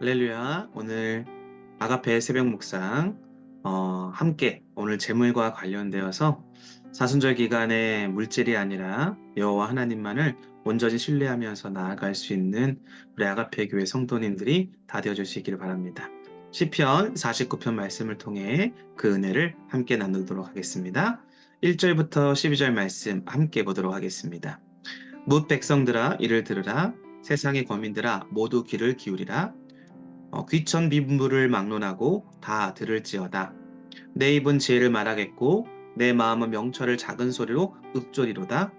할렐루야. 오늘 아가페 새벽 묵상 어, 함께 오늘 재물과 관련되어서 사순절 기간에 물질이 아니라 여호와 하나님만을 온전히 신뢰하면서 나아갈 수 있는 우리 아가페 교회 성도님들이 다 되어 주시기를 바랍니다. 시편 49편 말씀을 통해 그 은혜를 함께 나누도록 하겠습니다. 1절부터 12절 말씀 함께 보도록 하겠습니다. 뭇 백성들아 이를 들으라 세상의 거민들아 모두 귀를 기울이라 어, 귀천 비문을 막론하고 다 들을지어다. 내 입은 지혜를 말하겠고 내 마음은 명철을 작은 소리로 읊조리로다.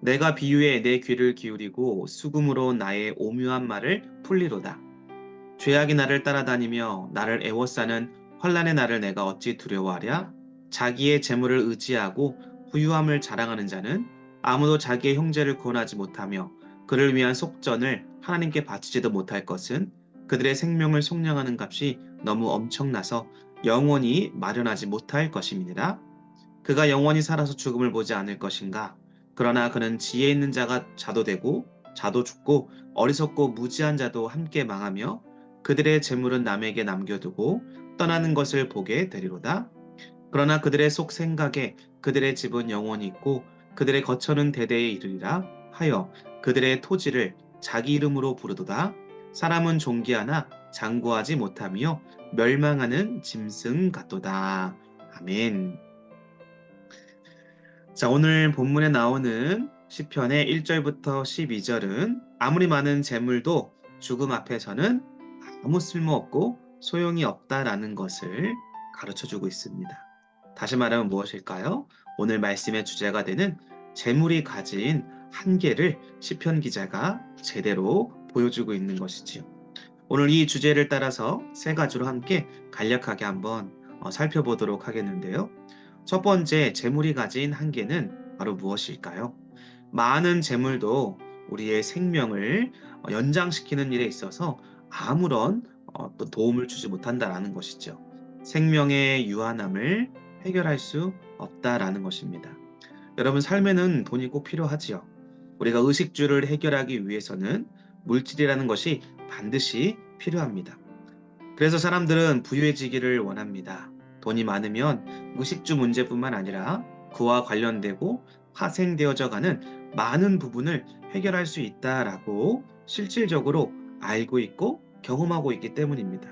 내가 비유에 내 귀를 기울이고 수금으로 나의 오묘한 말을 풀리로다. 죄악이 나를 따라다니며 나를 애워싸는 환란의 날을 내가 어찌 두려워하랴? 자기의 재물을 의지하고 부유함을 자랑하는 자는 아무도 자기의 형제를 구원하지 못하며 그를 위한 속전을 하나님께 바치지도 못할 것은 그들의 생명을 속량하는 값이 너무 엄청나서 영원히 마련하지 못할 것입니다. 그가 영원히 살아서 죽음을 보지 않을 것인가? 그러나 그는 지혜 있는 자가 자도 되고 자도 죽고 어리석고 무지한 자도 함께 망하며 그들의 재물은 남에게 남겨두고 떠나는 것을 보게 되리로다. 그러나 그들의 속 생각에 그들의 집은 영원히 있고 그들의 거처는 대대에 이르리라 하여 그들의 토지를 자기 이름으로 부르도다. 사람은 존귀하나 장구하지 못하며 멸망하는 짐승 같도다. 아멘. 자, 오늘 본문에 나오는 시편의 1절부터 12절은 아무리 많은 재물도 죽음 앞에서는 아무 쓸모없고 소용이 없다라는 것을 가르쳐 주고 있습니다. 다시 말하면 무엇일까요? 오늘 말씀의 주제가 되는 재물이 가진 한계를 시편 기자가 제대로 보여주고 있는 것이지요. 오늘 이 주제를 따라서 세 가지로 함께 간략하게 한번 어, 살펴보도록 하겠는데요. 첫 번째, 재물이 가진 한계는 바로 무엇일까요? 많은 재물도 우리의 생명을 어, 연장시키는 일에 있어서 아무런 어떤 도움을 주지 못한다라는 것이죠. 생명의 유한함을 해결할 수 없다라는 것입니다. 여러분 삶에는 돈이 꼭 필요하지요. 우리가 의식주를 해결하기 위해서는 물질이라는 것이 반드시 필요합니다. 그래서 사람들은 부유해지기를 원합니다. 돈이 많으면 의식주 문제뿐만 아니라 그와 관련되고 파생되어져 가는 많은 부분을 해결할 수 있다라고 실질적으로 알고 있고 경험하고 있기 때문입니다.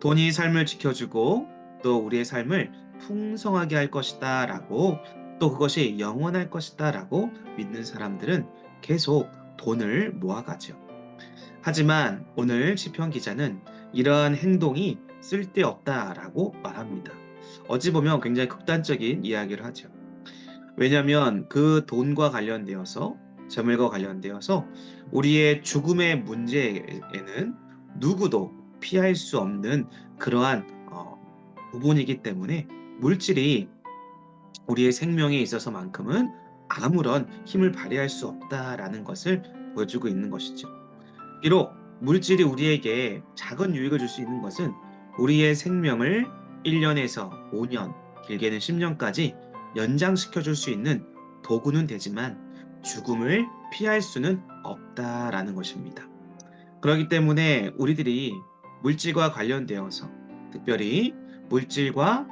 돈이 삶을 지켜주고 또 우리의 삶을 풍성하게 할 것이다 라고 또 그것이 영원할 것이다 라고 믿는 사람들은 계속 돈을 모아가죠. 하지만 오늘 시편 기자는 이러한 행동이 쓸데없다라고 말합니다. 어찌 보면 굉장히 극단적인 이야기를 하죠. 왜냐하면 그 돈과 관련되어서 재물과 관련되어서 우리의 죽음의 문제에는 누구도 피할 수 없는 그러한 어, 부분이기 때문에 물질이 우리의 생명에 있어서만큼은 아무런 힘을 발휘할 수 없다라는 것을 보여주고 있는 것이죠. 비록 물질이 우리에게 작은 유익을 줄 수 있는 것은 우리의 생명을 1년에서 5년, 길게는 10년까지 연장시켜 줄 수 있는 도구는 되지만 죽음을 피할 수는 없다라는 것입니다. 그렇기 때문에 우리들이 물질과 관련되어서 특별히 물질과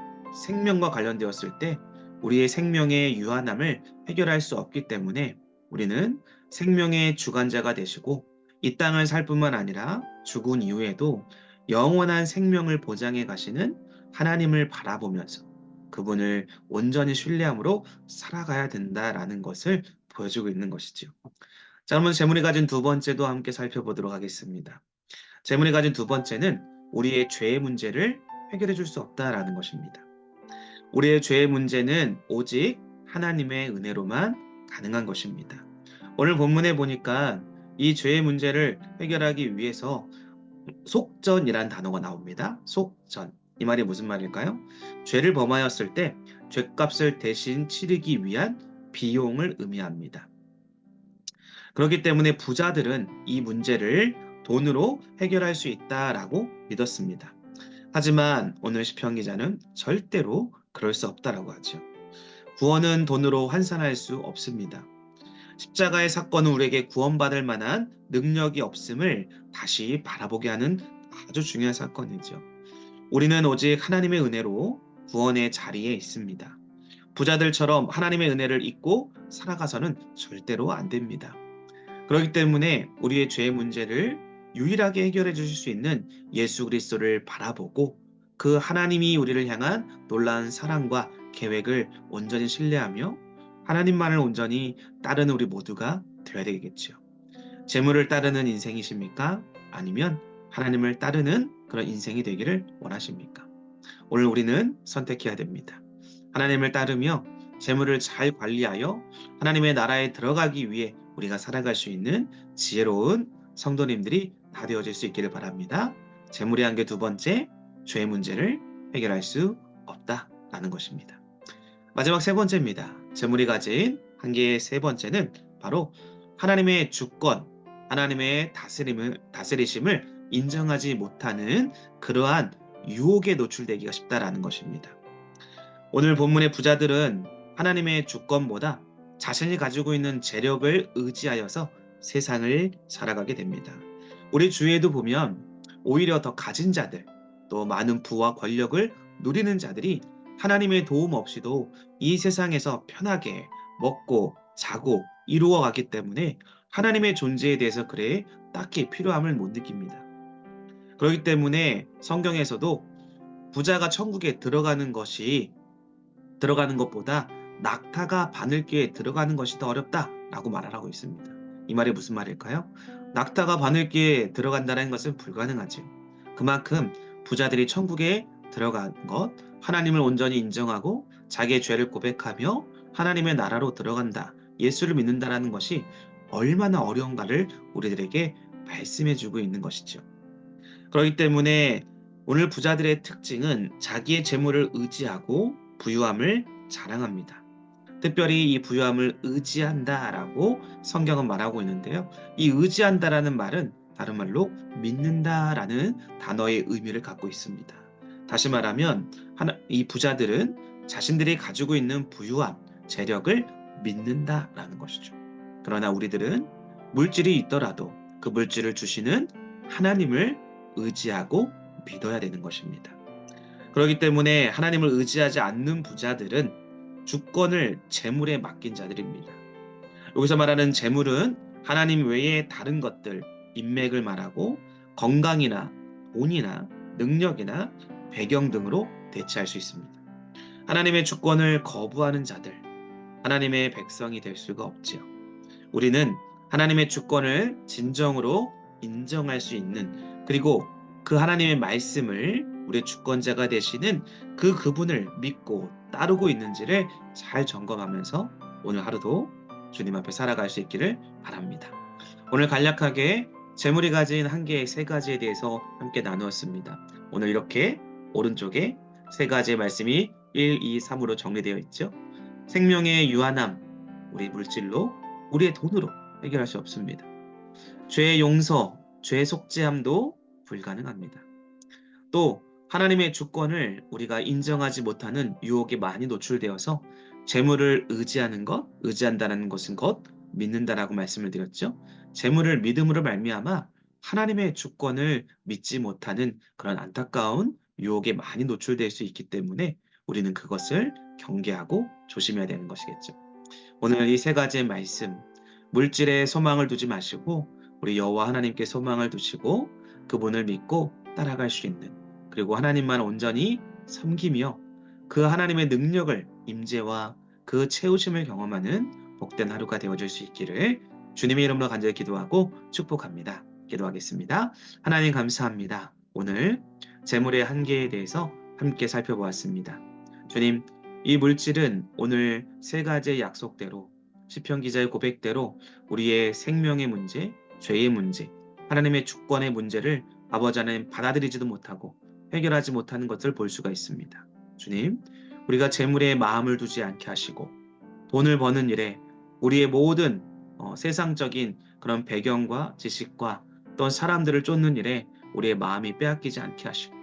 생명과 관련되었을 때 우리의 생명의 유한함을 해결할 수 없기 때문에 우리는 생명의 주관자가 되시고 이 땅을 살 뿐만 아니라 죽은 이후에도 영원한 생명을 보장해 가시는 하나님을 바라보면서 그분을 온전히 신뢰함으로 살아가야 된다라는 것을 보여주고 있는 것이지요. 자, 그러면 재물이 가진 두 번째도 함께 살펴보도록 하겠습니다. 재물이 가진 두 번째는 우리의 죄의 문제를 해결해 줄 수 없다라는 것입니다. 우리의 죄의 문제는 오직 하나님의 은혜로만 가능한 것입니다. 오늘 본문에 보니까 이 죄의 문제를 해결하기 위해서 속전이란 단어가 나옵니다. 속전. 이 말이 무슨 말일까요? 죄를 범하였을 때 죄값을 대신 치르기 위한 비용을 의미합니다. 그렇기 때문에 부자들은 이 문제를 돈으로 해결할 수 있다라고 믿었습니다. 하지만 오늘 시편 기자는 절대로 그럴 수 없다라고 하죠. 구원은 돈으로 환산할 수 없습니다. 십자가의 사건은 우리에게 구원받을 만한 능력이 없음을 다시 바라보게 하는 아주 중요한 사건이죠. 우리는 오직 하나님의 은혜로 구원의 자리에 있습니다. 부자들처럼 하나님의 은혜를 잊고 살아가서는 절대로 안 됩니다. 그렇기 때문에 우리의 죄의 문제를 유일하게 해결해 주실 수 있는 예수 그리스도를 바라보고 그 하나님이 우리를 향한 놀라운 사랑과 계획을 온전히 신뢰하며 하나님만을 온전히 따르는 우리 모두가 되어야 되겠죠. 재물을 따르는 인생이십니까? 아니면 하나님을 따르는 그런 인생이 되기를 원하십니까? 오늘 우리는 선택해야 됩니다. 하나님을 따르며 재물을 잘 관리하여 하나님의 나라에 들어가기 위해 우리가 살아갈 수 있는 지혜로운 성도님들이 다 되어질 수 있기를 바랍니다. 재물의 한계 두 번째, 죄의 문제를 해결할 수 없다라는 것입니다. 마지막 세 번째입니다. 재물이 가진 한계의 세 번째는 바로 하나님의 주권, 하나님의 다스림을, 다스리심을 인정하지 못하는 그러한 유혹에 노출되기가 쉽다라는 것입니다. 오늘 본문의 부자들은 하나님의 주권보다 자신이 가지고 있는 재력을 의지하여서 세상을 살아가게 됩니다. 우리 주위에도 보면 오히려 더 가진 자들, 또 많은 부와 권력을 누리는 자들이 하나님의 도움 없이도 이 세상에서 편하게 먹고 자고 이루어가기 때문에 하나님의 존재에 대해서 그래 딱히 필요함을 못 느낍니다. 그렇기 때문에 성경에서도 부자가 천국에 들어가는 것이 들어가는 것보다 낙타가 바늘귀에 들어가는 것이 더 어렵다라고 말을 하고 있습니다. 이 말이 무슨 말일까요? 낙타가 바늘귀에 들어간다는 것은 불가능하죠. 그만큼 부자들이 천국에 들어간 것, 하나님을 온전히 인정하고 자기의 죄를 고백하며 하나님의 나라로 들어간다, 예수를 믿는다라는 것이 얼마나 어려운가를 우리들에게 말씀해 주고 있는 것이죠. 그렇기 때문에 오늘 부자들의 특징은 자기의 재물을 의지하고 부유함을 자랑합니다. 특별히 이 부유함을 의지한다라고 성경은 말하고 있는데요. 이 의지한다라는 말은 다른 말로 믿는다라는 단어의 의미를 갖고 있습니다. 다시 말하면 이 부자들은 자신들이 가지고 있는 부유함, 재력을 믿는다라는 것이죠. 그러나 우리들은 물질이 있더라도 그 물질을 주시는 하나님을 의지하고 믿어야 되는 것입니다. 그렇기 때문에 하나님을 의지하지 않는 부자들은 주권을 재물에 맡긴 자들입니다. 여기서 말하는 재물은 하나님 외에 다른 것들, 인맥을 말하고 건강이나 돈이나 능력이나 배경 등으로 대체할 수 있습니다. 하나님의 주권을 거부하는 자들, 하나님의 백성이 될 수가 없지요. 우리는 하나님의 주권을 진정으로 인정할 수 있는 그리고 그 하나님의 말씀을 우리 주권자가 되시는 그 그분을 믿고 따르고 있는지를 잘 점검하면서 오늘 하루도 주님 앞에 살아갈 수 있기를 바랍니다. 오늘 간략하게 재물이 가진 한계의 세 가지에 대해서 함께 나누었습니다. 오늘 이렇게 오른쪽에 세 가지의 말씀이 1, 2, 3으로 정리되어 있죠. 생명의 유한함, 우리 물질로, 우리의 돈으로 해결할 수 없습니다. 죄의 용서, 죄 속죄함도 불가능합니다. 또 하나님의 주권을 우리가 인정하지 못하는 유혹에 많이 노출되어서 재물을 의지하는 것, 의지한다는 것은 것, 믿는다라고 말씀을 드렸죠. 재물을 믿음으로 말미암아 하나님의 주권을 믿지 못하는 그런 안타까운 유혹에 많이 노출될 수 있기 때문에 우리는 그것을 경계하고 조심해야 되는 것이겠죠. 오늘 이 세 가지의 말씀, 물질에 소망을 두지 마시고 우리 여호와 하나님께 소망을 두시고 그분을 믿고 따라갈 수 있는 그리고 하나님만 온전히 섬기며 그 하나님의 능력을 임재와 그 채우심을 경험하는 복된 하루가 되어줄 수 있기를 주님의 이름으로 간절히 기도하고 축복합니다. 기도하겠습니다. 하나님 감사합니다. 오늘 재물의 한계에 대해서 함께 살펴보았습니다. 주님, 이 물질은 오늘 세 가지의 약속대로 시편 기자의 고백대로 우리의 생명의 문제, 죄의 문제, 하나님의 주권의 문제를 아버지 하나님 받아들이지도 못하고 해결하지 못하는 것을 볼 수가 있습니다. 주님, 우리가 재물에 마음을 두지 않게 하시고 돈을 버는 일에 우리의 모든 어, 세상적인 그런 배경과 지식과 또 사람들을 쫓는 일에 우리의 마음이 빼앗기지 않게 하시고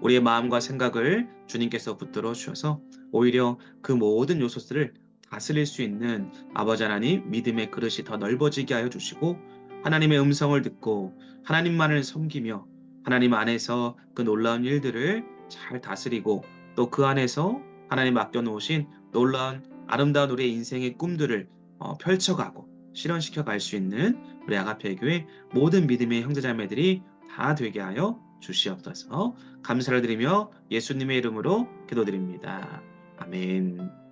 우리의 마음과 생각을 주님께서 붙들어 주셔서 오히려 그 모든 요소들을 다스릴 수 있는 아버지 하나님 믿음의 그릇이 더 넓어지게 하여 주시고 하나님의 음성을 듣고 하나님만을 섬기며 하나님 안에서 그 놀라운 일들을 잘 다스리고 또 그 안에서 하나님 맡겨놓으신 놀라운 아름다운 우리의 인생의 꿈들을 어, 펼쳐가고 실현시켜 갈 수 있는 우리 아가페 교회 모든 믿음의 형제자매들이 다 되게 하여 주시옵소서 감사를 드리며 예수님의 이름으로 기도드립니다. 아멘.